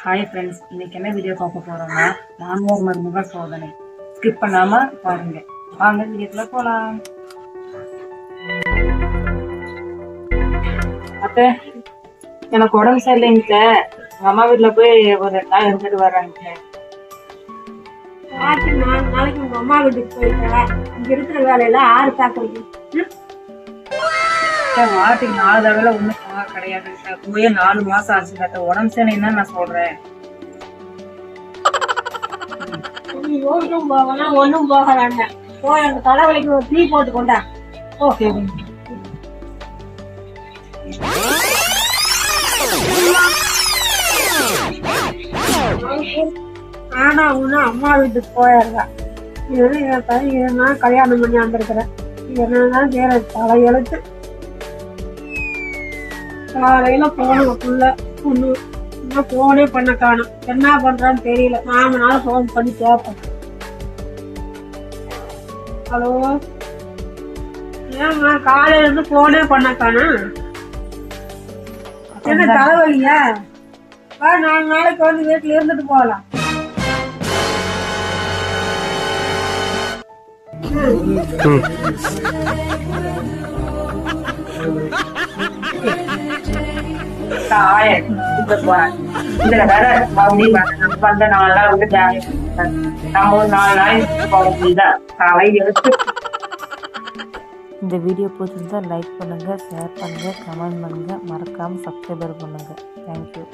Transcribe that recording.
Hi friends இன்னைக்கு என்ன video பார்க்க போறோம்னா மாமியார் மருமக சோதனை. ஸ்கிப் பண்ணாம பாருங்க. வாங்க வீடியோக்குள்ள போலாம். அத்தை எனக்கு உடம்பு சரியில்லைங்க எங்க அம்மா வீட்டுல போய் ஒரு ரெண்டு நாள் இருந்துட்டு வர்றாங்க ஆச்சு நாளைக்கு உங்க அம்மா வீட்டுக்கு போயிட்டேன் இங்க இருக்கிற வேலையெல்லாம் ஆறு பாக்குறது மாட்டுக்கு நாலு தடவை ஒண்ணு கிடையாது. போய் நாலு மாசம் ஆச்சு அத்தை உடம்பு சரியில்லைன்னு நான் சொல்றேன்? ஒன்றும் ஓட்டும் போகனா ஒன்றும் போக வேண்டாம் போய் அந்த தலைவலிக்கு ஒரு டீ போட்டு கொண்டா. ஓ ஆனா உன்ன அம்மா வீட்டுக்கு போயிடுறேன் இது என் பையன் நான் கல்யாணம் பண்ணி வந்திருக்கிறேன். என்னதான் செய்யற தலை எழுத்து காலையில போனோம் புள்ள பொண்ணு இன்னும் போனே பண்ண காணும். என்ன பண்றான்னு தெரியல. நாமனால ஃபோன் பண்ணி கேட்போம் ஹலோ? ஏம்மா காலையில இருந்து போனே பண்ண காணும். என்ன தலைவலியா வா நாலு நாளைக்கு வந்து வீட்டுல இருந்துட்டு போகலாம் தாய இந்த போறேன் இதுல வேற மறுபடியும் நம்ம நாலு நாள் வந்து நம்ம ஒரு நாலு நாள் காலை எடுத்து இந்த வீடியோ பிடிச்சிருந்தா லைக் பண்ணுங்கள் ஷேர் பண்ணுங்கள் கமெண்ட் பண்ணுங்கள் மறக்காமல் சப்ஸ்கிரைபர் பண்ணுங்கள் தேங்க்யூ